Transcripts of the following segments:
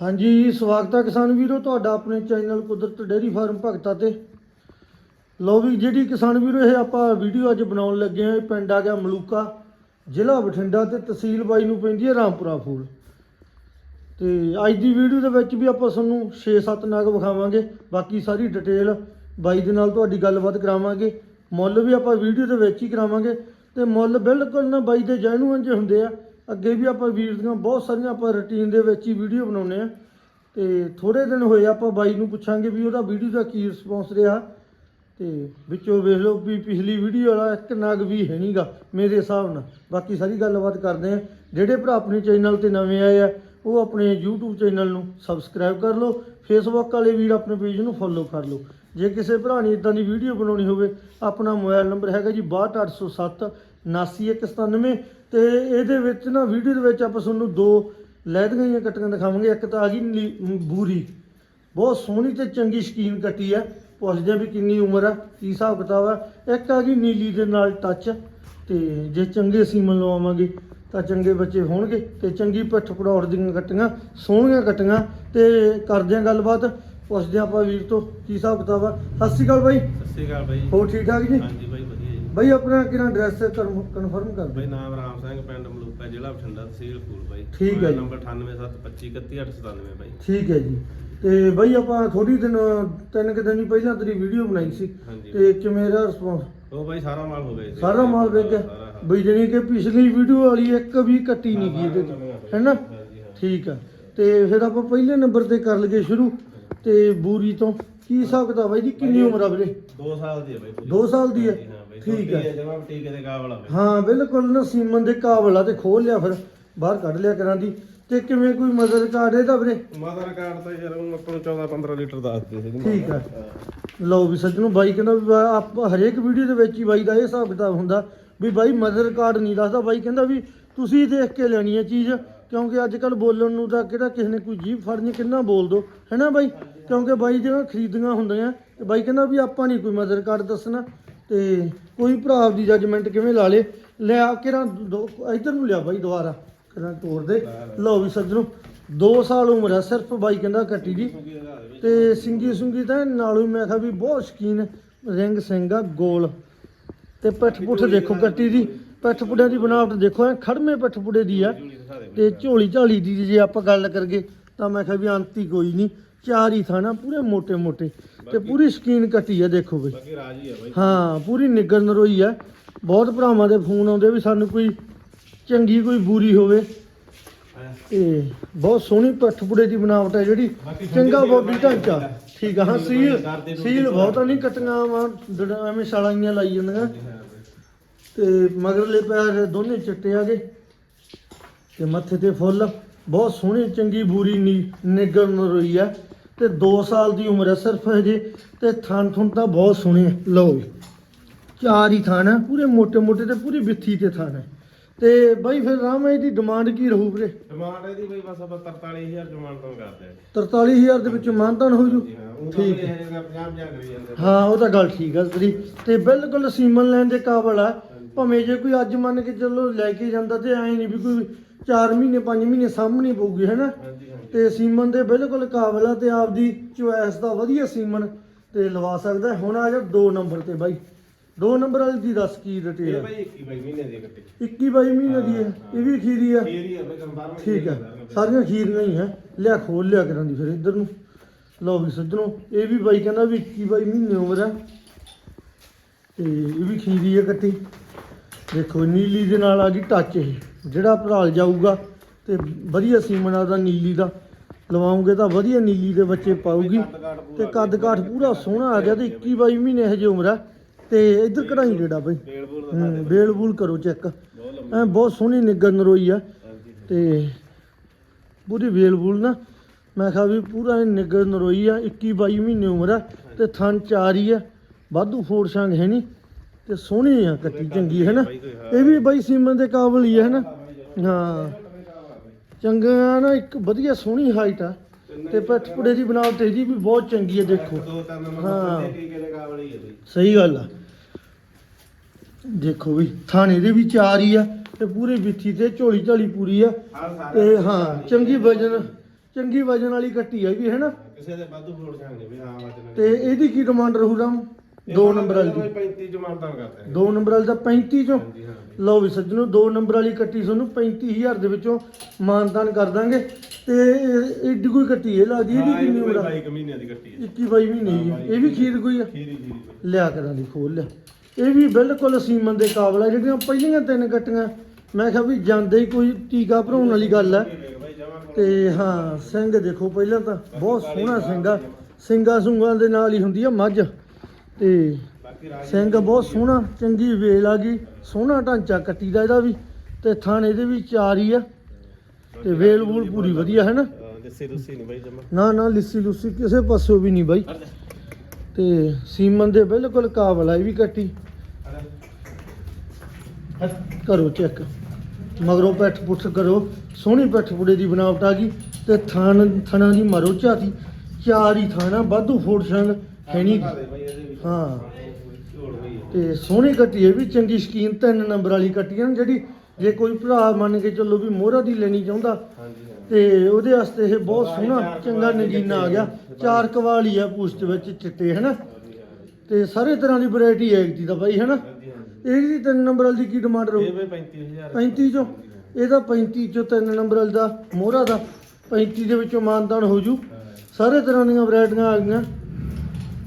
ਹਾਂਜੀ, ਸਵਾਗਤ ਹੈ ਕਿਸਾਨ ਵੀਰੋ, ਤੁਹਾਡਾ ਆਪਣੇ ਚੈਨਲ ਕੁਦਰਤ ਡੇਅਰੀ ਫਾਰਮ ਭਗਤਾ ਤੇ। ਲੋ ਵੀ, ਜਿਹੜੀ ਕਿਸਾਨ ਵੀਰੋ, ਇਹ ਆਪਾਂ ਵੀਡੀਓ ਅੱਜ ਬਣਾਉਣ ਲੱਗੇ ਆ, ਇਹ ਪਿੰਡ ਆ ਗਿਆ ਮਲੂਕਾ, ਜ਼ਿਲ੍ਹਾ ਬਠਿੰਡਾ ਤੇ ਤਹਿਸੀਲ ਬਾਈ ਨੂੰ ਪੈਂਦੀ ਹੈ ਰਾਮਪੁਰਾ ਫੂਲ। ਤੇ ਅੱਜ ਦੀ ਵੀਡੀਓ ਦੇ ਵਿੱਚ ਵੀ ਆਪਾਂ ਤੁਹਾਨੂੰ 6-7 ਨਗ ਵਿਖਾਵਾਂਗੇ, ਬਾਕੀ ਸਾਰੀ ਡਿਟੇਲ ਬਾਈ ਦੇ ਨਾਲ ਤੁਹਾਡੀ ਗੱਲਬਾਤ ਕਰਾਵਾਂਗੇ। ਮੁੱਲ ਵੀ ਆਪਾਂ ਵੀਡੀਓ ਦੇ ਵਿੱਚ ਹੀ ਕਰਾਵਾਂਗੇ, ਤੇ ਮੁੱਲ ਬਿਲਕੁਲ ਨਾ ਬਾਈ ਦੇ ਜੈਨੂਅਨ ਜਿਹੇ ਹੁੰਦੇ ਆ। ਅੱਗੇ ਵੀ ਆਪਾਂ ਵੀਰ ਦੀਆਂ ਬਹੁਤ ਸਾਰੀਆਂ ਆਪਾਂ ਰੁਟੀਨ ਦੇ ਵਿੱਚ ਹੀ ਵੀਡੀਓ ਬਣਾਉਂਦੇ ਆ ਤੇ ਥੋੜੇ ਦਿਨ ਹੋਏ ਆਪਾਂ ਬਾਈ ਨੂੰ ਪੁੱਛਾਂਗੇ ਵੀ ਉਹਦਾ ਵੀਡੀਓ ਦਾ ਕੀ ਰਿਸਪੌਂਸ ਰਿਹਾ। ਤੇ ਵਿੱਚੋਂ ਵੇਖ ਲਓ ਵੀ ਪਿਛਲੀ ਵੀਡੀਓ ਵਾਲਾ ਇੱਕ ਨਗ ਵੀ ਹੈ ਨਹੀਂਗਾ ਮੇਰੇ ਹਿਸਾਬ ਨਾਲ। ਬਾਕੀ ਸਾਰੀ ਗੱਲਬਾਤ ਕਰਦੇ ਆ ਜਿਹੜੇ ਭਰਾ ਆਪਣੇ ਚੈਨਲ ਤੇ ਨਵੇਂ ਆਏ ਆ, ਉਹ ਆਪਣੇ YouTube ਚੈਨਲ ਨੂੰ ਸਬਸਕ੍ਰਾਈਬ ਕਰ ਲਓ। ਫੇਸਬੁੱਕ ਵਾਲੇ ਵੀਰ ਆਪਣੇ ਪੇਜ ਨੂੰ ਫੋਲੋ ਕਰ ਲਓ। ਜੇ ਕਿਸੇ ਭਰਾ ਨੇ ਇਦਾਂ ਦੀ ਵੀਡੀਓ ਬਣਾਉਣੀ ਹੋਵੇ, ਆਪਣਾ ਮੋਬਾਈਲ ਨੰਬਰ ਹੈਗਾ ਜੀ 62807 79197 ਤੇ ਇਹਦੇ ਵਿੱਚ ਨਾ ਵੀਡੀਓ ਦੇ ਵਿੱਚ ਆਪਾਂ ਤੁਹਾਨੂੰ ਦੋ ਲਹਿਦੀਆਂ ਜਿਹੀਆਂ ਕੱਟੀਆਂ ਦਿਖਾਵਾਂਗੇ। ਇੱਕ ਤਾਂ ਆ ਗਈ ਬੂਰੀ। ਬਹੁਤ ਸੋਹਣੀ ਤੇ ਚੰਗੀ ਸ਼ਕੀਨ ਕੱਟੀ ਆ ਪੁੱਛਦੇ ਆ ਵੀ ਕਿੰਨੀ ਉਮਰ ਆ ਕੀ ਹਿਸਾਬ ਕਿਤਾਬ ਆ। ਇੱਕ ਆ ਗਈ ਨੀਲੀ ਦੇ ਨਾਲ ਟੱਚ ਤੇ ਜੇ ਚੰਗੇ ਸੀਮਨ ਲਵਾਵਾਂਗੇ ਤਾਂ ਚੰਗੇ ਬੱਚੇ ਹੋਣਗੇ। ਤੇ ਚੰਗੀ ਪਿੱਠ ਪੜੌੜ ਦੀਆਂ ਕੱਟੀਆਂ ਸੋਹਣੀਆਂ ਕੱਟੀਆਂ। ਤੇ ਕਰਦੇ ਆ ਗੱਲਬਾਤ। ਪੁੱਛਦੇ ਆ ਆਪਾਂ ਵੀਰ ਤੋਂ ਕੀ ਹਿਸਾਬ ਕਿਤਾਬ ਆ। ਸਤਿ ਸ਼੍ਰੀ ਅਕਾਲ ਬਾਈ। ਸਤਿ ਸ਼੍ਰੀ ਅਕਾਲ ਬਾਈ। ਹੋਰ ਠੀਕ ਠਾਕ ਜੀ? ਹਾਂਜੀ ਬਾਈ ਬਾਈ ਆਪਣਾ ਕਿਹੜਾ ਐਡਰੈਸ ਕਨਫਰਮ ਕਰ ਬਾਈ ਦਿਓ ਨਾਮ ਰਾਮ ਸਿੰਘ ਪਿੰਡ ਮਲੂਕਾ ਜ਼ਿਲ੍ਹਾ ਬਠਿੰਡਾ ਤਹਿਸੀਲ ਫੂਲ ਬਾਈ। ਠੀਕ ਹੈ ਜੀ। ਨੰਬਰ 9872531897 ਬਾਈ। ਠੀਕ ਹੈ ਜੀ। ਤੇ ਬਾਈ ਆਪਾਂ ਥੋੜੀ ਦਿਨ ਤਿੰਨ ਕੁ ਦਿਨ ਹੀ ਪਹਿਲਾਂ ਤੇਰੀ ਵੀਡੀਓ ਬਣਾਈ ਸੀ। ਹਾਂਜੀ। ਤੇ ਕਿਵੇਂ ਦਾ ਰਿਸਪੌਂਸ ਉਹ ਬਾਈ ਸਾਰਾ ਮਾਲ ਹੋ ਗਿਆ ਜੀ। ਸਾਰਾ ਮਾਲ ਵੇਚ ਗਿਆ ਹਾਂ। ਬਈ ਜਣੀ ਕਿ ਪਿਛਲੀ ਵੀਡੀਓ ਵਾਲੀ ਇੱਕ ਵੀ ਕੱਟੀ ਨਹੀਂ ਗਈ ਇਹਦੇ ਚ। ਹੈਨਾ ਹਾਂਜੀ ਹਾਂ ਠੀਕ ਆ। ਤੇ ਫਿਰ ਆਪਾਂ ਪਹਿਲੇ ਨੰਬਰ ਤੇ ਕਰ ਲਈਏ ਸ਼ੁਰੂ। ਤੇ ਬੂਰੀ ਤੋਂ ਕੀ ਹਿਸਾਬ ਕਿਤਾਬ ਹੈ ਜੀ ਕਿੰਨੀ ਉਮਰ ਆ ਵੀਰੇ? 2 ਸਾਲ ਦੀ ਹੈ ਬਾਈ ਪੂਰੀ। ਦੋ ਸਾਲ ਦੀ ਹੈ? ਠੀਕ ਹੈ। ਜਮਾ ਟੀਕੇ ਦੇ ਕਾਬਲ ਆ ਹਾਂ ਬਿਲਕੁਲ ਨਾ ਸੀਮਨ ਦੇ ਕਾਬਲ ਆ ਤੇ ਖੋਲ ਲਿਆ ਫਿਰ ਬਾਹਰ ਕੱਢ ਲਿਆ ਕਰਾਂ ਦੀ। ਤੇ ਕਿਵੇਂ ਕੋਈ ਮਦਦ ਕਾਰਡ ਇਹਦਾ ਵੀਰੇ? ਮਦਰ ਕਾਰਡ ਤਾਂ ਯਾਰ ਉਹ ਆਪਾਂ ਨੂੰ 14 15 ਲੀਟਰ ਦੱਸਦੇ ਸੀ ਠੀਕ ਆ। ਲਓ ਵੀ ਸੱਜਣੋ ਬਾਈ ਕਹਿੰਦਾ ਵੀ ਬਾ- ਆਪ ਹਰੇਕ ਵੀਡੀਓ ਦੇ ਵਿੱਚ ਹੀ ਬਾਈ ਦਾ ਇਹ ਹਿਸਾਬ ਕਿਤਾਬ ਹੁੰਦਾ ਵੀ ਬਾਈ ਮਦਰ ਕਾਰਡ ਨਹੀਂ ਦੱਸਦਾ। ਬਾਈ ਕਹਿੰਦਾ ਵੀ ਤੁਸੀਂ ਦੇਖ ਕੇ ਲੈਣੀ ਹੈ ਚੀਜ਼ ਕਿਉਂਕਿ ਅੱਜ ਕੱਲ ਬੋਲਣ ਨੂੰ ਤਾਂ ਕਿਹੜਾ ਕਿਸੇ ਨੇ ਕੋਈ ਜੀਭ ਫੜਨੀ ਕਿੰਨਾ ਬੋਲ ਦੋ। ਹੈਨਾ ਬਾਈ? ਕਿਉਂਕਿ ਬਾਈ ਜਿਹੜਾ ਖਰੀਦੀਆਂ ਹੁੰਦੀਆਂ ਤੇ ਬਾਈ ਕਹਿੰਦਾ ਵੀ ਆਪਾਂ ਨਹੀਂ ਕੋਈ ਮਦਰ ਕਾਰਡ ਦੱਸਣਾ। ਤੇ ਕੋਈ ਭਰਾ ਆਪਦੀ ਜਜਮੈਂਟ ਕਿਵੇਂ ਲਾ ਲੇ? ਲੈ ਆ ਕਿਰਾਂ ਇਧਰ ਨੂੰ ਲਿਆ ਬਾਈ ਦੁਬਾਰਾ। ਕਿਰਾਂ ਤੋੜ ਦੇ। ਲਓ ਵੀ ਸੱਜਣੋ 2 ਸਾਲ ਉਮਰ ਹੈ, ਸਿਰਫ ਬਾਈ ਕਹਿੰਦਾ ਕੱਟੀ ਦੀ। ਤੇ ਸਿੰਗੀ ਸੁੰਗੀ ਤਾਂ ਨਾਲੋਂ ਮੈਂ ਕਿਹਾ ਵੀ ਬਹੁਤ ਸ਼ਕੀਨ ਰਿੰਗ ਸਿੰਘ ਆ, ਗੋਲ। ਤੇ ਪਿੱਠ ਪੁੱਠ ਦੇਖੋ ਕੱਟੀ ਦੀ। ਪਿੱਠ ਪੁੱਡਿਆਂ ਦੀ ਬਣਾਵਟ ਦੇਖੋ, ਐ ਖੜਮੇ ਪਿੱਠ ਪੁੱਡੇ ਦੀ ਆ। ਤੇ ਝੋਲੀ ਝਾਲੀ ਦੀ ਜੇ ਆਪਾਂ ਗੱਲ ਕਰਗੇ ਤਾਂ ਮੈਂ ਕਿਹਾ ਵੀ ਅੰਤ ਕੋਈ ਨਹੀਂ, ਚਾਰ ਹੀ ਥਾਣਾ ਪੂਰੇ ਮੋٹے ਮੋٹے ਤੇ ਪੂਰੀ ਸ਼ਕੀਨ ਕੱਟੀ ਆ ਦੇਖੋ ਬਈ। ਬਾਕੀ ਰਾਜੀ ਹੈ ਬਾਈ। ਹਾਂ ਪੂਰੀ ਨਿੱਗਰ ਨਰੋਈ ਆ। ਬਹੁਤ ਭਰਾਵਾਂ ਦੇ ਫੋਨ ਆਉਂਦੇ ਵੀ ਸਾਨੂੰ ਕੋਈ ਚੰਗੀ ਕੋਈ ਬੂਰੀ ਹੋਵੇ। ਤੇ ਬਹੁਤ ਸੋਹਣੀ ਪਿੱਠ ਪੁੜੇ ਦੀ ਬਣਾਵਟ ਹੈ ਜਿਹੜੀ। ਚੰਗਾ ਬੋਡੀ ਢਾਂਚਾ। ਠੀਕ ਆ ਹਾਂ ਸੀਲ ਸੀਲ ਬਹੁਤਾ ਨਹੀਂ ਕੱਟੀਆਂ ਵਾ ਐਵੇਂ ਛਾਲਾਈਆਂ ਲਾਈ ਜਾਂਦੀਆਂ। ਤੇ ਮਗਰਲੇ ਪੈਰ ਦੋਨੇ ਚਿੱਟੇ ਆ ਗਏ। ਤੇ ਮੱਥੇ ਤੇ ਫੁੱਲ। ਬਹੁਤ ਸੋਹਣੀ ਚੰਗੀ ਬੂਰੀ ਨੀ ਨਿਗਰ ਨਰੋਈ ਆ। ਤੇ 2 ਸਾਲ ਦੀ ਉਮਰ ਹੈ ਸਿਰਫ ਹਜੇ ਤੇ ਥਣ ਥੁਣ ਤਾਂ ਬਹੁਤ ਸੋਹਣੇ ਲਓ ਵੀ ਚਾਰ ਹੀ ਥਣ ਹੈ ਪੂਰੇ ਮੋٹے ਮੋٹے ਤੇ ਪੂਰੀ ਬਿੱਥੀ ਤੇ ਥਣ ਹੈ। ਤੇ ਬਾਈ ਫਿਰ ਰਾਮ ਦੀ ਡਿਮਾਂਡ ਕੀ ਰਹੂ ਵੀਰੇ? ਡਿਮਾਂਡ ਇਹਦੀ ਬਈ ਬਸ ਆਪਾਂ 43000 ਡਿਮਾਂਡ ਕਰਦੇ ਆ। 43000 ਦੇ ਵਿੱਚ ਮਾਨਤਾਨ ਹੋ ਠੀਕ ਹੈ। ਹਾਂ ਉਹ ਤਾਂ ਗੱਲ ਠੀਕ ਆ ਤੇ ਬਿਲਕੁਲ ਸੀਮਨ ਲੈਣ ਦੇ ਕਾਬਲ ਆ। ਭਾਵੇਂ ਜੇ ਕੋਈ ਅੱਜ ਮੰਨ ਕੇ ਚੱਲੋ ਲੈ ਕੇ ਜਾਂਦਾ ਤੇ ਐ ਨਹੀਂ ਵੀ ਕੋਈ 4 ਮਹੀਨੇ 5 ਮਹੀਨੇ ਸਾਹਮਣੇ ਪਊਗੀ ਹੈਨਾ ਤੇ ਸੀਮਨ ਦੇ ਬਿਲਕੁਲ ਕਾਬਲ ਆ ਤੇ ਆਪਦੀ ਚੁਆਇਸ ਦਾ ਵਧੀਆ ਸੀਮਨ ਤੇ ਲਵਾ ਸਕਦਾ ਹੈ। ਹੁਣ ਆ ਜਾ 2 ਨੰਬਰ ਤੇ ਬਾਈ। 2 ਨੰਬਰ ਵਾਲੀ ਦੀ ਦੱਸ ਕੀ ਡਿਟੇਲ ਇਹ ਆ ਬਾਈ 21 ਬਾਈ ਮਹੀਨੇ ਦੀ ਕੱਟੀ 21 22 ਮਹੀਨੇ ਦੀ ਹੈ। ਇਹ ਵੀ ਖੀਰੀ ਆ। ਫੇਰ ਹੀ ਆ ਬਾਈ ਕੰਬਾਰ ਠੀਕ ਹੈ ਸਾਰੀਆਂ ਖੀਰੀਆਂ ਹੀ ਹੈ। ਲਿਆ ਖੋਲ ਲਿਆ ਕਰਾਂ ਦੀ ਫਿਰ ਇੱਧਰ ਨੂੰ। ਲਓ ਵੀ ਸੱਜਣੋ ਇਹ ਵੀ ਬਾਈ ਕਹਿੰਦਾ ਵੀ 21 22 ਮਹੀਨੇ ਉਮਰ ਹੈ ਤੇ ਇਹ ਵੀ ਖੀਰੀ ਹੈ ਕੱਟੀ ਦੇਖੋ ਨੀਲੀ ਦੇ ਨਾਲ ਆ ਗਈ ਟੱਚ ਇਹ। ਜਿਹੜਾ ਭਰਾਲ ਜਾਊਗਾ ਤੇ ਵਧੀਆ ਸੀਮਨ ਦਾ ਨੀਲੀ ਦਾ। ਲਵਾਉਂਗੇ ਤਾਂ ਵਧੀਆ ਨੀਲੀ ਦੇ ਬੱਚੇ ਪਾਊਗੀ। ਤੇ ਕੱਦ ਕਾਠ ਪੂਰਾ ਸੋਹਣਾ ਆ ਗਿਆ ਤੇ 21 22 ਮਹੀਨੇ ਹਜੇ ਉਮਰ ਆ। ਤੇ ਇੱਧਰ ਕਢਾਈ ਰੇੜਾ ਬਈ? ਡੇਢ ਬੋਲ ਦਾ ਬੇਲ ਬੂਲ ਕਰੋ ਚੈੱਕ। ਬਹੁਤ ਐ ਬਹੁਤ ਸੋਹਣੀ ਨਿੱਗਰ ਨਰੋਈ ਆ। ਹਾਂਜੀ ਤੇ ਪੂਰੀ ਵੇਲ ਬੂਲ ਨਾ, ਮੈਂ ਕਿਹਾ ਵੀ ਪੂਰਾ ਇਹ ਨਿੱਗਰ ਨਰੋਈ ਆ 21 22 ਮਹੀਨੇ ਉਮਰ ਆ ਤੇ ਥਣ ਚਾਰ ਹੀ ਆ। ਵਾਧੂ ਫੋੜ ਸੰਗ ਹੈ ਨਹੀਂ ਤੇ ਸੋਹਣੀ ਆ ਕੱਟੀ, ਚੰਗੀ ਹੈ ਨਾ। ਇਹ ਵੀ ਬਾਈ ਸੀਮਨ ਦੇ ਕਾਬਲ ਹੀ ਹੈ ਨਾ। ਹਾਂ। ਚੰਗਾ ਨਾ ਇੱਕ ਵਧੀਆ ਸੋਹਣੀ ਹਾਈਟ ਆ। ਤੇ ਪਿੱਠ ਪੁੜੇ ਦੀ ਬਣਾਵਟ ਇਹਦੀ ਵੀ ਬਹੁਤ ਚੰਗੀ ਹੈ ਦੇਖੋ। ਦੋ ਤਿੰਨ ਹਾਂ। ਟੀਕੇ ਸਹੀ ਗੱਲ ਆ। ਦੇਖੋ ਵੀ ਥਾਣੇ ਦੇ ਵੀ ਚਾਰ ਹੀ ਆ ਤੇ ਪੂਰੀ ਵਿੱਥੀ ਤੇ ਝੋਲੀ ਝਾਲੀ ਪੂਰੀ ਆ। ਤੇ ਹਾਂ ਚੰਗੀ ਵਜਨ ਚੰਗੀ ਵਜਨ ਵਾਲੀ ਕੱਟੀ ਹੈ ਵੀ ਹੈ ਨਾ? ਕਿਸੇ ਦੇ ਵਾਧੂ ਫਲੋੜ ਜਾਂਗੇ ਵੀ ਹਾਂ ਵਜਨ ਤੇ ਇਹਦੀ ਕੀ ਡਿਮਾਂਡ ਰਹੂ ਰਾਮ ਦੋ ਨੰਬਰ ਵਾਲੀ ਦੀ। 35 ਚ ਮਾਨਤਾਨ ਕਰਦੇ ਦੋ ਨੰਬਰ ਵਾਲੀ ਦਾ 35 ਚੋਂ। ਹਾਂਜੀ ਹਾਂ ਲਓ ਵੀ ਸੱਜਣੋ ਦੋ ਨੰਬਰ ਵਾਲੀ ਕੱਟੀ ਤੁਹਾਨੂੰ 35000 ਦੇ ਵਿੱਚੋਂ ਮਾਨਦਾਨ ਕਰ ਦਾਂਗੇ। ਤੇ ਇਹ- ਕੋਈ ਕੱਟੀ ਇਹ ਲੱਗਦੀ ਇਹਦੀ ਹਾਂ, ਕਿੰਨੀ ਉਮਰ ਆ? 22 ਕੁ ਮਹੀਨਿਆਂ ਦੀ ਕੱਟੀ ਹੈ। 21 22 ਮਹੀਨੇ ਦੀ ਹੈ। ਇਹ ਵੀ ਖੀਰ ਕੋਈ ਆ? ਖੀਰੀ ਖੀਰੀ ਬਈ। ਲਿਆ ਕਰਾਂ ਦੀ ਖੋਲ ਲਿਆ। ਇਹ ਵੀ ਬਿਲਕੁਲ ਸੀਮਨ ਦੇ ਕਾਬਲ ਆ। ਜਿਹੜੀਆਂ ਪਹਿਲੀਆਂ ਤਿੰਨ ਕੱਟੀਆਂ ਮੈਂ ਕਿਹਾ ਵੀ ਜਾਂਦੇ ਹੀ ਕੋਈ ਟੀਕਾ ਭਰਾਉਣ ਵਾਲੀ ਗੱਲ ਆ ਵੇਖ ਬਾਈ ਜਮਾਂ ਕੋਲ ਤੇ ਹਾਂ ਸਿੰਘ ਦੇਖੋ ਪਹਿਲਾਂ ਤਾਂ ਬਹੁਤ ਸੋਹਣਾ ਸਿੰਘ ਆ। ਸਿੰਘਾਂ ਸੁੰਗਾਂ ਦੇ ਨਾਲ ਹੀ ਹੁੰਦੀ ਆ ਮੱਝ। ਤੇ ਸਿੰਘ ਬਹੁਤ ਸੋਹਣਾ ਚੰਗੀ ਵੇਲ ਆ ਗਈ ਸੋਹਣਾ ਢਾਂਚਾ ਕੱਟੀ ਦਾ ਇਹਦਾ ਵੀ ਤੇ ਥਣ ਇਹਦੇ ਵੀ ਚਾਰ ਹੀ ਆ। ਤੇ ਵੇਲ ਵੂਲ ਪੂਰੀ ਵਧੀਆ ਹੈ ਨਾ? ਦੱਸੇ ਦੱਸੇ ਨਹੀਂ ਬਾਈ ਜਮਾ। ਨਾ ਨਾ ਲਿੱਸੀ ਲੁੱਸੀ ਕਿਸੇ ਪਾਸਿਓਂ ਵੀ ਨਹੀਂ ਬਾਈ। ਤੇ ਸੀਮਨ ਦੇ ਬਿਲਕੁਲ ਕਾਬਲ ਆ ਇਹ ਵੀ ਕੱਟੀ। ਕਰੋ ਚੈੱਕ। ਮਗਰੋਂ ਪੈਠ ਪੁੱਠ ਕਰੋ। ਸੋਹਣੀ ਪੈਠ ਪੁੜੇ ਦੀ ਬਣਾਵਟ ਆ ਗਈ। ਤੇ ਥਣ ਥਣਾ ਦੀ ਮਰੋ ਝਾਤੀ। ਚਾਰ ਹੀ ਥਾਣਾ ਵਾਧੂ ਫੋੜ ਸੰਗ ਹੈ ਨਹੀਂ। ਹਾਂ। ਝੋੜ ਤੇ ਸੋਹਣੀ ਕੱਟੀ ਇਹ ਵੀ ਚੰਗੀ ਸ਼ਕੀਨ ਤਿੰਨ ਨੰਬਰ ਵਾਲੀ ਕੱਟੀ ਆ ਨਾ ਜਿਹੜੀ ਜੇ ਕੋਈ ਭਰਾ ਮੰਨ ਕੇ ਚੱਲੋ ਵੀ ਮੋਹਰਾ ਦੀ ਲੈਣੀ ਚਾਹੁੰਦਾ ਹਾਂਜੀ ਹਾਂ ਤੇ ਉਹਦੇ ਵਾਸਤੇ ਇਹ ਬਹੁਤ ਸੋਹਣਾ ਚੰਗਾ ਨਗੀਨਾ ਆ ਗਿਆ। ਚਾਰ ਕਵਾਲੀ ਆ ਪੂਸਟ ਵਿੱਚ ਚਿੱਟੇ ਹਨਾ? ਤੇ ਸਾਰੇ ਤਰ੍ਹਾਂ ਦੀ ਵੈਰਾਈਟੀ ਹੈ ਇਹਦੀ ਦਾ ਬਾਈ ਹਨਾ? ਹਾਂਜੀ ਹਾਂ ਇਹਦੀ ਤਿੰਨ ਨੰਬਰ ਵਾਲੀ ਦੀ ਕੀ ਡਿਮਾਂਡ ਰਹੂ? ਇਹ ਬਈ 35000 35 ਚੋਂ? ਇਹਦਾ 35 ਚੋਂ ਤਿੰਨ ਨੰਬਰ ਵਾਲੀ ਦਾ ਮੋਹਰਾ ਦਾ। 35 ਦੇ ਵਿੱਚੋਂ ਮਾਨਦਾਨ ਹੋ ਜੂ। ਸਾਰੇ ਤਰ੍ਹਾਂ ਦੀਆਂ ਵੈਰਾਈਟੀਆਂ ਆ ਗਈਆਂ।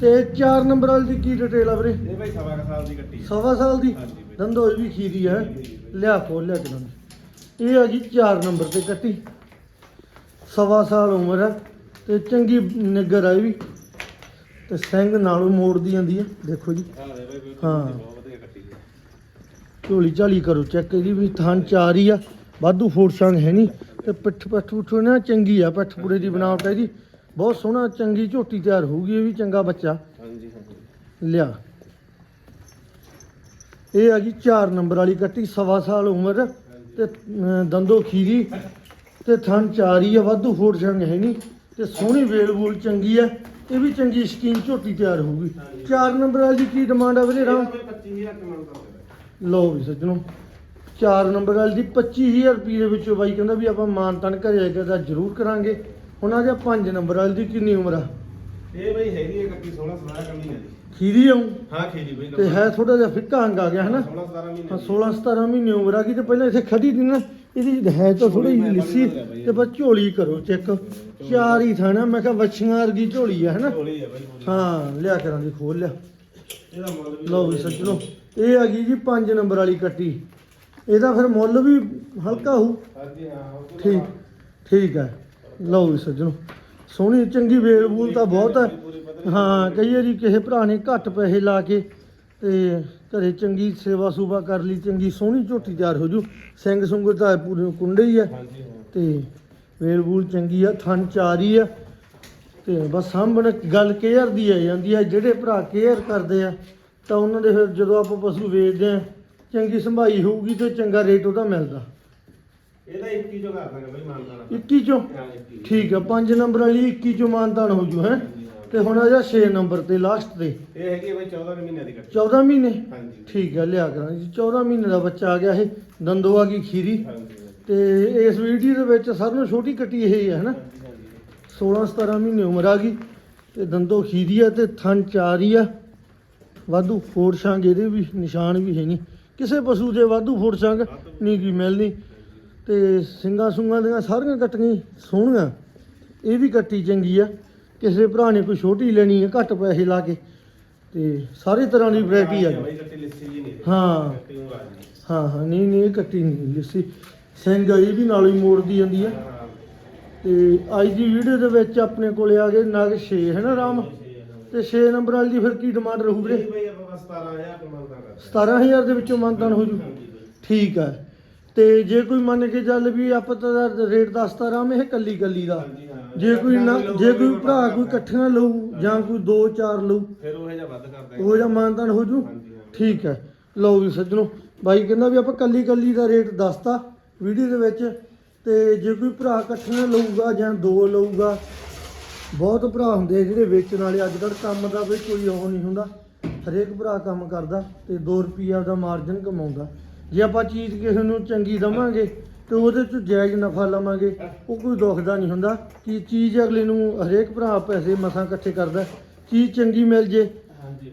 ਤੇ ਚਾਰ ਨੰਬਰ ਵਾਲੀ ਦੀ ਕੀ ਡਿਟੇਲ ਆ ਵੀਰੇ? ਇਹ ਬਈ ਸਵਾ ਕੁ ਸਾਲ ਦੀ ਕੱਟੀ ਹੈ ਸਵਾ ਸਾਲ ਦੀ? ਹਾਂਜੀ। ਦੰਦੋ ਵੀ ਖੀਰੀ ਹੈ? ਲਿਆ ਖੋਲ ਲਿਆ ਕਿਨਾਂ ਇਹ ਆ ਜੀ 4 ਨੰਬਰ ਤੇ ਕੱਟੀ ਸਵਾ ਸਾਲ ਉਮਰ ਹੈ ਤੇ ਚੰਗੀ ਨਿੱਗਰ ਆ ਇਹ ਵੀ। ਤੇ ਸਿੰਘ ਨਾਲੋਂ ਮੋੜਦੀ ਜਾਂਦੀ ਹੈ ਦੇਖੋ ਜੀ। ਹਾਂ ਦੇ ਹਾਂ। ਬਹੁਤ ਵਧੀਆ ਕੱਟੀ ਹੈ ਝੋਲੀ ਝਾਲੀ ਕਰੋ ਚੈੱਕ ਇਹਦੀ ਵੀ ਥਣ ਚਾਰ ਹੀ ਆ। ਵਾਧੂ ਫੋੜ ਸੰਗ ਹੈ ਨਹੀਂ। ਤੇ ਪਿੱਠ ਪੱਠ ਪੁੱਠ ਨਾ ਚੰਗੀ ਆ ਪੱਠ ਪੂੜੇ ਦੀ ਬਣਾਵਟ ਇਹਦੀ। ਬਹੁਤ ਸੋਹਣਾ ਚੰਗੀ ਝੋਟੀ ਤਿਆਰ ਹੋਊਗੀ ਇਹ ਵੀ ਚੰਗਾ ਬੱਚਾ। ਹਾਂਜੀ ਹਾਂ ਲਿਆ। ਇਹ ਆ ਜੀ 4 ਨੰਬਰ ਵਾਲੀ ਕੱਟੀ ਸਵਾ ਸਾਲ ਉਮਰ ਤੇ ਦੰਦੋ ਖੀਰੀ ਤੇ ਥਣ ਚਾਰੀ ਆ ਵਾਧੂ ਫੋੜ ਸੰਗ ਹੈ ਨਹੀਂ ਤੇ ਸੋਹਣੀ ਵੇਲ ਵੂਲ ਚੰਗੀ ਆ ਇਹ ਵੀ ਚੰਗੀ ਸ਼ਕੀਨ ਝੋਟੀ ਤਿਆਰ ਹੋਊਗੀ। 4 ਨੰਬਰ ਵਾਲੀ ਕੀ ਡਿਮਾਂਡ ਆ ਵੀਰੇ ਰਾਮ? ਇਹ ਬਈ 25000 ਤੇ ਮਾਨਤਾਨ ਕਰਦੇ ਲਓ ਵੀ ਸੱਜਣੋ 4 ਨੰਬਰ ਵਾਲੀ ਦੀ 25000 ਰੁਪਏ ਦੇ ਵਿੱਚੋਂ ਬਾਈ ਕਹਿੰਦਾ ਵੀ ਆਪਾਂ ਮਾਨਤਨ ਘਰੇ ਆ ਕੇ ਤਾਂ ਜ਼ਰੂਰ ਕਰਾਂਗੇ। ਹੁਣ ਆ ਜਾ 5 ਨੰਬਰ ਵਾਲੀ ਦੀ ਕਿੰਨੀ ਉਮਰ ਆ? ਇਹ ਬਈ ਹੈਗੀ ਹੈ ਕੱਟੀ 16 17 ਕਮੀ ਹੈ ਜੀ ਖੀਰੀ ਆਉਂ ਹਾਂ ਖੀਰੀ ਬਈ ਤੇ ਹੈ ਥੋੜਾ ਜਿਹਾ ਫਿੱਕਾ ਅੰਗ ਆ ਗਿਆ ਹਨਾ 16 17 ਮਹੀਨੇ ਹਾਂ 16 17 ਮਹੀਨੇ ਉਮਰ ਆ ਗਈ ਤੇ ਪਹਿਲਾਂ ਇੱਥੇ ਖੜੀ ਦੀ ਨਾ ਇਹਦੀ ਹੈ ਤਾਂ ਥੋੜੀ ਜਿਹੀ ਲਿੱਸੀ ਤੇ ਬਸ ਝੋਲੀ ਕਰੋ ਚੈੱਕ। ਚਾਰ ਹੀ ਥਾਣਾ ਮੈਂ ਕਿਹਾ ਵੱਛੀਆਂ ਵਰਗੀ ਝੋਲੀ ਆ ਹਨਾ ਝੋਲੀ ਹੈ ਬਈ ਪੂਰੀ। ਹਾਂ ਲਿਆ ਕਰਾਂ ਦੀ ਖੋਲ ਲਿਆ। ਇਹਦਾ ਮੁੱਲ ਵੀ ਲਓ ਵੀ ਸੱਜਣੋ ਇਹ ਆ ਗਈ ਜੀ 5 ਨੰਬਰ ਵਾਲੀ ਕੱਟੀ। ਇਹਦਾ ਫਿਰ ਮੁੱਲ ਵੀ ਹਲਕਾ ਹੋਊ? ਹਾਂਜੀ ਹਾਂ ਠੀਕ ਠੀਕ ਹੈ ਲਓ ਵੀ ਸੱਜਣੋ, ਸੋਹਣੀ ਚੰਗੀ ਵੇਲ ਵੂਲ ਤਾਂ ਬਹੁਤ ਹੈ ਹਾਂ ਕਈ ਵਾਰੀ ਕਿਸੇ ਭਰਾ ਨੇ ਘੱਟ ਪੈਸੇ ਲਾ ਕੇ ਤੇ ਘਰੇ ਚੰਗੀ ਸੇਵਾ ਸੂਵਾ ਕਰ ਲਈ, ਚੰਗੀ ਸੋਹਣੀ ਝੋਟੀ ਤਿਆਰ ਹੋ ਜੂ। ਸਿੰਘ ਸੁੰਗਰ ਤਾਂ ਪੂਰੇ ਕੁੰਡੇ ਹੀ ਆ। ਹਾਂਜੀ ਤੇ ਵੇਲ ਵੂਲ ਚੰਗੀ ਆ, ਥਣ ਚਾਰੀ ਆ। ਤੇ ਬਸ ਸਾਂਭਣ ਗੱਲ ਕੇਅਰ ਦੀ ਆ ਜਾਂਦੀ ਆ, ਜਿਹੜੇ ਭਰਾ ਕੇਅਰ ਕਰਦੇ ਆ, ਤਾਂ ਉਹਨਾਂ ਦੇ ਫਿਰ ਜਦੋਂ ਆਪਾਂ ਪਸ਼ੂ ਵੇਚਦੇ ਆ, ਚੰਗੀ ਸੰਭਾਈ ਹੋਊਗੀ ਤੇ ਚੰਗਾ ਰੇਟ ਉਹਦਾ ਮਿਲਦਾ। ਇਹਦਾ 21 ਜੋ ਕਰ ਦਾਂਗੇ ਬਈ ਮਾਨਤਾਨ 21 ਚੋਂ? 21 ਠੀਕ ਆ 5 ਨੰਬਰ ਵਾਲੀ 21 ਚੋਂ ਮਾਨਤਾਨ ਹੋ ਜੂ ਹੈ? ਤੇ ਹੁਣ ਆ ਜਾ 6 ਨੰਬਰ ਤੇ ਲਾਸਟ ਤੇ। ਇਹ ਹੈਗੀ ਬਈ 14 ਕੁ ਮਹੀਨਿਆਂ ਦੀ ਕੱਟੀ। 14 ਮਹੀਨੇ? ਹਾਂਜੀ। ਠੀਕ ਆ ਲਿਆ ਕਰਾਂ ਜੀ। 14 ਮਹੀਨੇ ਦਾ ਬੱਚਾ ਆ ਗਿਆ ਇਹ ਦੰਦੋ ਆ ਗਈ ਖੀਰੀ। ਤੇ ਇਸ ਵੀਡੀਓ ਦੇ ਵਿੱਚ ਸਾਰਿਆਂ ਨਾਲੋਂ ਛੋਟੀ ਕੱਟੀ ਇਹ ਹੀ ਹੈ ਹਨਾ? ਹਾਂਜੀ ਹਾਂਜੀ। 16 17 ਮਹੀਨੇ ਉਮਰ ਆ ਗਈ ਤੇ ਦੰਦੋ ਖੀਰੀ ਆ ਤੇ ਥਣ ਚਾਰ ਆ। ਵਾਧੂ ਫੋੜ ਛਾਂਗ ਇਹਦੇ ਵੀ ਨਿਸ਼ਾਨ ਵੀ ਹੈ ਨਹੀਂ। ਕਿਸੇ ਪਸ਼ੂ ਦੇ ਵਾਧੂ ਫੋੜ ਛਾਂਗ ਨਹੀਂ ਕੀ ਮਿਲਣੀ। ਤੇ ਸਿੰਘਾਂ ਸੁੰਗਾਂ ਦੀਆਂ ਸਾਰੀਆਂ ਕੱਟੀਆਂ ਸੋਹਣੀਆਂ। ਇਹ ਵੀ ਕੱਟੀ ਚੰਗੀ ਆ। ਕਿਸੇ ਭਰਾ ਨੇ ਕੋਈ ਛੋਟੀ ਲੈਣੀ ਹੈ ਘੱਟ ਪੈਸੇ ਲਾ ਕੇ। ਤੇ ਸਾਰੇ ਤਰ੍ਹਾਂ ਦੀ ਵੈਰਾਈਟੀ ਆ। ਹਾਂ। ਆ ਹਾਂ ਹਾਂ ਨਹੀਂ ਨਹੀਂ ਇਹ ਕੱਟੀ ਨਹੀਂ ਲਿੱਸੀ। ਸਿੰਘ ਇਹ ਵੀ ਨਾਲ ਹੀ ਮੋੜਦੀ ਜਾਂਦੀ ਆ। ਤੇ ਅੱਜ ਦੀ ਵੀਡੀਓ ਦੇ ਵਿੱਚ ਆਪਣੇ ਕੋਲੇ ਆ ਗਏ ਨਗ 6 ਹੈ ਨਾ ਰਾਮ ਤੇ 6 ਨੰਬਰ ਵਾਲੀ ਦੀ ਫਿਰ ਕੀ ਡਿਮਾਂਡ ਰਹੂ ਵੀਰੇ ਬਈ ਆਪਾਂ ਬਸ 17000 ਤੇ ਮਾਨਤਾਨ ਕਰਦੇ 17000 ਦੇ ਵਿੱਚੋਂ ਮੰਨਤਾਨ ਹੋ ਜੂ। ਠੀਕ ਹੈ ਤੇ ਜੇ ਕੋਈ ਮੰਨ ਕੇ ਚੱਲ ਵੀ ਆਪਾਂ ਤਾਂ ਰੇਟ ਦੱਸਤਾ ਰਾਮ ਇਹ ਕੱਲੀ ਕੱਲੀ ਦਾ। ਹਾਂਜੀ ਹਾਂ। ਜੇ ਕੋਈ ਨਾ ਜੇ ਕੋਈ ਭਰਾ ਕੋਈ ਇਕੱਠਿਆਂ ਲਊ ਜਾਂ ਕੋਈ 2-4 ਲਊ ਫਿਰ ਉਹ ਜਿਹਾ ਵੱਧ ਕਰ ਦਾਂਗੇ ਉਹ ਜਾਂ ਮਾਨਤਾਨ ਹੋ ਜੂ? ਹਾਂਜੀ ਹਾਂ। ਠੀਕ ਹੈ। ਲਓ ਵੀ ਸੱਜਣੋ ਬਾਈ ਕਹਿੰਦਾ ਵੀ ਆਪਾਂ ਕੱਲੀ ਕੱਲੀ ਦਾ ਰੇਟ ਦੱਸਤਾ ਵੀਡੀਓ ਦੇ ਵਿੱਚ ਤੇ ਜੇ ਕੋਈ ਭਰਾ ਇਕੱਠਿਆਂ ਲਊਗਾ ਜਾਂ ਦੋ ਲਊਗਾ ਬਹੁਤ ਭਰਾ ਹੁੰਦੇ ਜਿਹੜੇ ਵੇਚਣ ਵਾਲੇ ਅੱਜ ਕੱਲ੍ਹ ਕੰਮ ਦਾ ਵੀ ਕੋਈ ਉਹ ਨਹੀਂ ਹੁੰਦਾ। ਹਰੇਕ ਭਰਾ ਕੰਮ ਕਰਦਾ ਤੇ 2 ਰੁਪਈਆ ਦਾ ਮਾਰਜਨ ਕਮਾਉਂਦਾ। ਜੇ ਆਪਾਂ ਚੀਜ਼ ਕਿਸੇ ਨੂੰ ਚੰਗੀ ਦਵਾਂਗੇ ਤੇ ਉਹਦੇ ਚ ਜਾਇਜ਼ ਨਫਾ ਲਵਾਂਗੇ ਉਹ ਕੋਈ ਦੁਖਦਾ ਨਹੀਂ ਹੁੰਦਾ। ਕਿ ਚੀਜ਼ ਅਗਲੇ ਨੂੰ ਹਰੇਕ ਭਰਾ ਪੈਸੇ ਮਸਾਂ ਇਕੱਠੇ ਕਰਦਾ ਚੀਜ਼ ਚੰਗੀ ਮਿਲ ਜੇ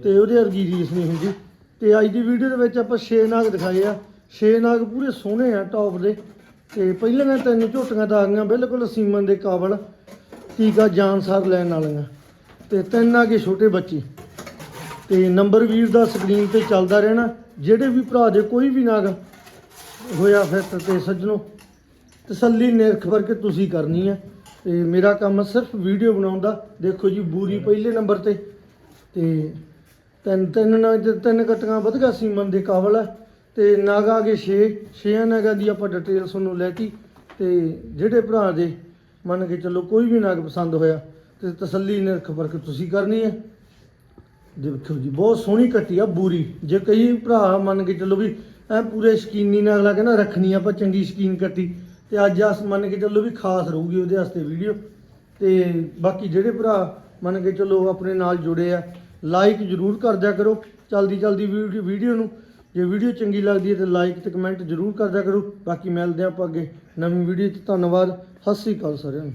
ਤੇ ਉਹਦੇ ਵਰਗੀ ਰੀਸ ਨਹੀਂ ਹੁੰਦੀ। ਤੇ ਅੱਜ ਦੀ ਵੀਡੀਓ ਦੇ ਵਿੱਚ ਆਪਾਂ ਛੇ ਨਾਗ ਦਿਖਾਏ ਆ। ਛੇ ਨਾਗ ਪੂਰੇ ਸੋਹਣੇ ਆ ਟੌਪ ਦੇ। ਤੇ ਪਹਿਲੀਆਂ ਤਿੰਨ ਝੋਟੀਆਂ ਤਾਂ ਆ ਗਈਆਂ ਬਿਲਕੁਲ ਸੀਮਨ ਦੇ ਕਾਬਲ। ਟੀਕਾ ਜਾਨਸਾਰ ਲੈਣ ਵਾਲੀਆਂ। ਤੇ ਤਿੰਨ ਆ ਗਏ ਛੋਟੇ ਬੱਚੇ। ਤੇ ਨੰਬਰ ਵੀਰ ਦਾ ਸਕਰੀਨ ਤੇ ਚੱਲਦਾ ਰਹਿਣਾ, ਜਿਹੜੇ ਵੀ ਭਰਾ ਦੇ ਕੋਈ ਵੀ ਨਾਗ ਹੋਇਆ ਫਿਰ ਤੇ ਸੱਜਣੋ, ਤਸੱਲੀ ਨਿਰਖ ਕਰਕੇ ਤੁਸੀਂ ਕਰਨੀ ਹੈ ਤੇ ਮੇਰਾ ਕੰਮ ਸਿਰਫ ਵੀਡੀਓ ਬਣਾਉਣ ਦਾ, ਦੇਖੋ ਜੀ ਬੂਰੀ ਪਹਿਲੇ ਨੰਬਰ ਤੇ। ਤੇ ਤਿੰਨ ਤਿੰਨ ਨਾਗ ਤਿੰਨ ਕਟੀਆਂ ਵਧਗਾ ਸੀਮਨ ਦੇ ਕਾਬਲ ਹੈ ਤੇ ਨਾਗਾ ਕੇ 6 6 ਨਾਗਾ ਦੀ ਆਪਾਂ ਡਿਟੇਲ ਤੁਹਾਨੂੰ ਲੈਤੀ ਤੇ। ਜਿਹੜੇ ਭਰਾ ਦੇ, ਮੰਨ ਕੇ ਚੱਲੋ ਕੋਈ ਵੀ ਨਾਗ ਪਸੰਦ ਹੋਇਆ, ਤੇ ਤਸੱਲੀ ਨਿਰਖ ਕਰਕੇ ਤੁਸੀਂ ਕਰਨੀ ਹੈ ਦੇਖੋ ਜੀ, ਬਹੁਤ ਸੋਹਣੀ ਕੱਟੀ ਆ, ਬੂਰੀ। ਜੇ ਕਈ ਭਰਾ ਮੰਨ ਕੇ ਚੱਲੋ ਵੀ ਐ ਪੂਰੇ ਸ਼ਕੀਨੀ ਨਾਲ ਅਗਲਾ ਕਹਿੰਦਾ ਰੱਖਣੀ ਆਪਾਂ ਚੰਗੀ ਸ਼ਕੀਨ ਕੱਟੀ। ਤੇ ਅੱਜ ਆਸ ਮੰਨ ਕੇ ਚੱਲੋ ਵੀ ਖਾਸ ਰਹੂਗੀ ਉਹਦੇ ਵਾਸਤੇ ਵੀਡੀਓ। ਤੇ ਬਾਕੀ ਜਿਹੜੇ ਭਰਾ ਮੰਨ ਕੇ ਚੱਲੋ ਆਪਣੇ ਨਾਲ ਜੁੜੇ ਆ ਲਾਈਕ ਜਰੂਰ ਕਰ ਦਿਆ ਕਰੋ ਚਲਦੀ ਚਲਦੀ ਵੀਡੀਓ ਨੂੰ। ਜੇ ਵੀਡੀਓ ਚੰਗੀ ਲੱਗਦੀ ਹੈ ਤਾਂ ਲਾਈਕ ਤੇ ਕਮੈਂਟ ਜਰੂਰ ਕਰ ਦਿਆ ਕਰੋ। ਬਾਕੀ ਮਿਲਦੇ ਹਾਂ ਆਪਾਂ ਅੱਗੇ ਨਵੀਂ ਵੀਡੀਓ 'ਚ। ਧੰਨਵਾਦ। ਸਤਿ ਸ੍ਰੀ ਅਕਾਲ ਸਾਰਿਆਂ ਨੂੰ।